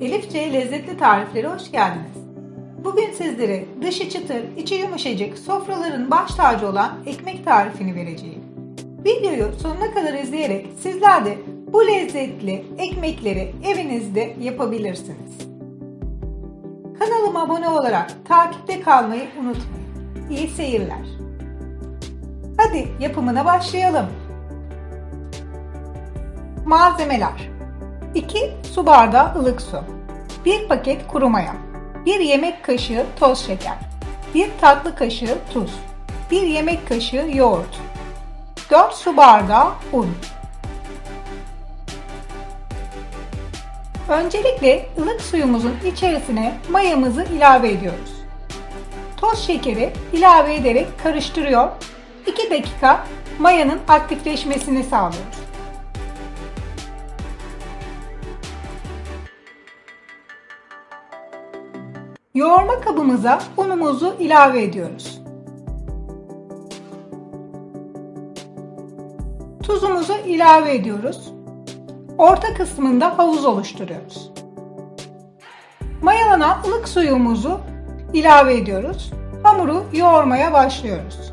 Elifçe lezzetli tariflere hoş geldiniz. Bugün sizlere dışı çıtır, içi yumuşacık, sofraların baş tacı olan ekmek tarifini vereceğim. Videoyu sonuna kadar izleyerek sizler de bu lezzetli ekmekleri evinizde yapabilirsiniz. Kanalıma abone olarak takipte kalmayı unutmayın. İyi seyirler. Hadi yapımına başlayalım. Malzemeler 2 su bardağı ılık su 1 paket kuru maya 1 yemek kaşığı toz şeker 1 tatlı kaşığı tuz 1 yemek kaşığı yoğurt 4 su bardağı un Öncelikle ılık suyumuzun içerisine mayamızı ilave ediyoruz. Toz şekeri ilave ederek karıştırıyor. 2 dakika mayanın aktifleşmesini sağlıyoruz. Yoğurma kabımıza unumuzu ilave ediyoruz. Tuzumuzu ilave ediyoruz. Orta kısmında havuz oluşturuyoruz. Mayalanan ılık suyumuzu ilave ediyoruz. Hamuru yoğurmaya başlıyoruz.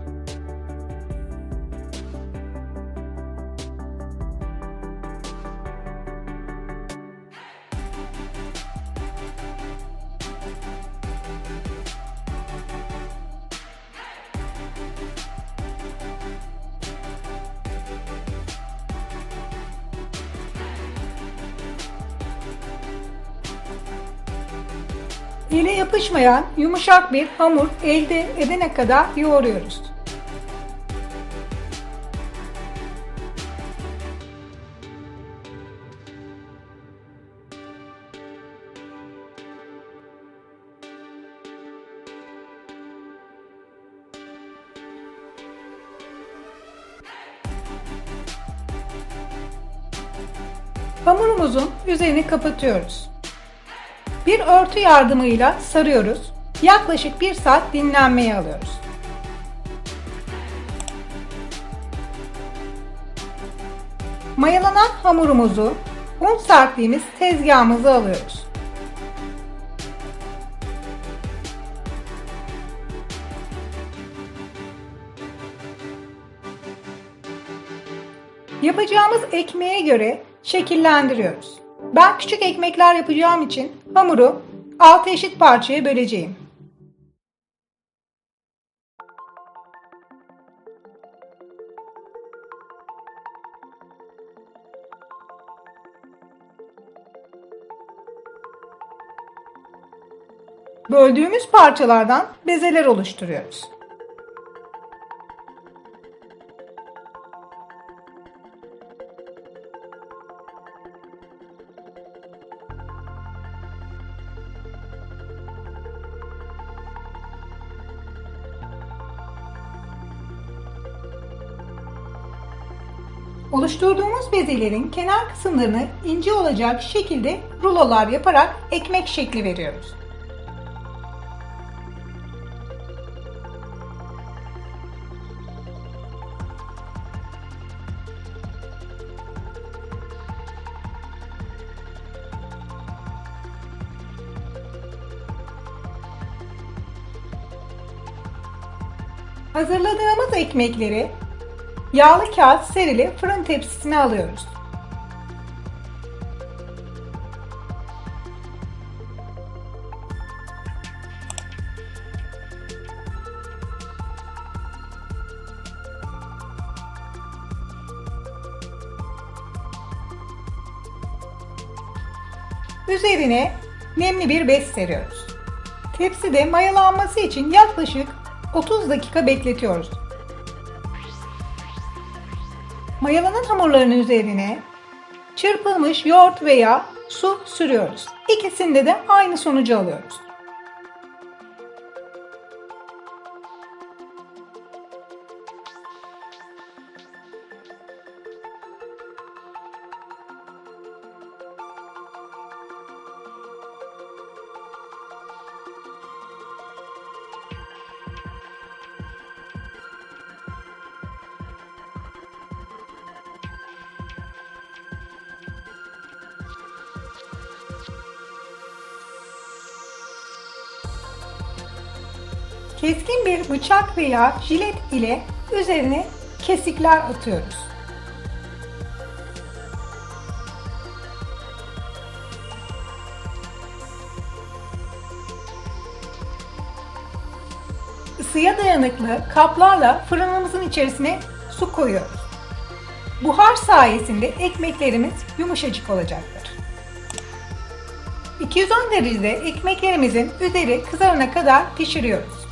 Ele yapışmayan yumuşak bir hamur elde edene kadar yoğuruyoruz. Hamurumuzun üzerini kapatıyoruz. Bir örtü yardımıyla sarıyoruz. Yaklaşık 1 saat dinlenmeye alıyoruz. Mayalanan hamurumuzu un serptiğimiz tezgahımıza alıyoruz. Yapacağımız ekmeğe göre şekillendiriyoruz. Ben küçük ekmekler yapacağım için hamuru 6 eşit parçaya böleceğim. Böldüğümüz parçalardan bezeler oluşturuyoruz. Oluşturduğumuz bezelerin kenar kısımlarını ince olacak şekilde rulolar yaparak ekmek şekli veriyoruz. Hazırladığımız ekmekleri Yağlı kağıt serili fırın tepsisine alıyoruz. Üzerine nemli bir bez seriyoruz. Tepside mayalanması için yaklaşık 30 dakika bekletiyoruz. Mayalanan hamurların üzerine çırpılmış yoğurt veya su sürüyoruz. İkisinde de aynı sonucu alıyoruz. Keskin bir bıçak veya jilet ile üzerine kesikler atıyoruz. Isıya dayanıklı kaplarla fırınımızın içerisine su koyuyoruz. Buhar sayesinde ekmeklerimiz yumuşacık olacaktır. 210 derecede ekmeklerimizin üzeri kızarana kadar pişiriyoruz.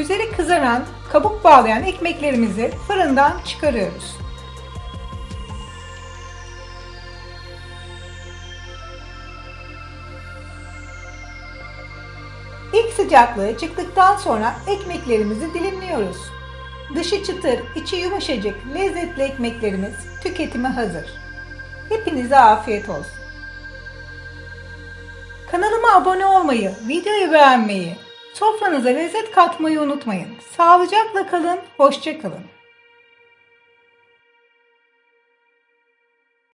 Üzeri kızaran, kabuk bağlayan ekmeklerimizi fırından çıkarıyoruz. İlk sıcaklığı çıktıktan sonra ekmeklerimizi dilimliyoruz. Dışı çıtır, içi yumuşacık, lezzetli ekmeklerimiz tüketime hazır. Hepinize afiyet olsun. Kanalıma abone olmayı, videoyu beğenmeyi, sofranıza lezzet katmayı unutmayın. Sağlıcakla kalın, hoşça kalın.